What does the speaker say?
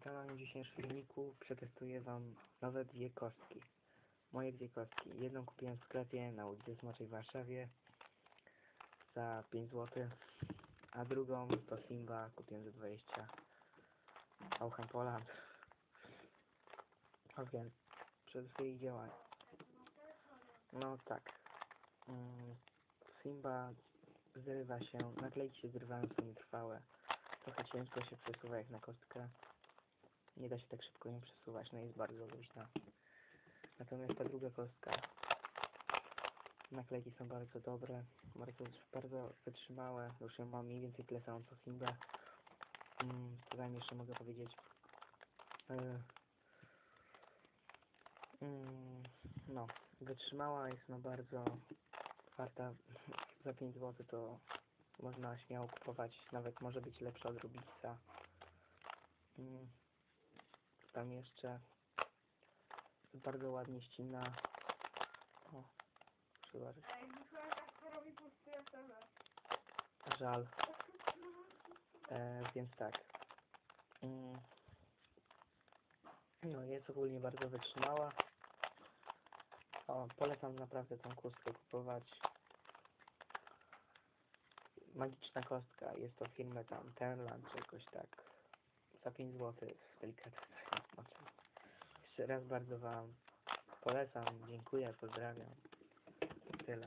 kanale w dzisiejszym filmiku przetestuję Wam nowe dwie kostki. Moje dwie kostki. Jedną kupiłem w sklepie na ulicy Smoczej w Warszawie za 5 zł, a drugą to Simba kupiłem za 20 Auchan Poland. A więc przetestuję ich działanie. No tak. Mm, Simba zrywa się, naklejki się zrywają, są nietrwałe. Trochę ciężko się przesuwa jak na kostkę. Nie da się tak szybko ją przesuwać, no jest bardzo luźna. Natomiast ta druga kostka, naklejki są bardzo dobre, bardzo, bardzo wytrzymałe. Już ją mam mniej więcej tyle samą co Simba. Mm, co wam jeszcze mogę powiedzieć? E, mm, no, wytrzymała, jest no bardzo warta. Za 5 zł to można śmiało kupować, nawet może być lepsza od Rubixa. Tam jeszcze bardzo ładnie ścina. O, pusty SMS. Żal. E, więc tak. Mm. No, jest ogólnie bardzo wytrzymała. O, polecam naprawdę tą kostkę kupować. Magiczna kostka. Jest to firmy tam Tenland czy jakoś tak za 5 zł delikatnie znaczy, Jeszcze raz bardzo Wam polecam, dziękuję, pozdrawiam. Tyle.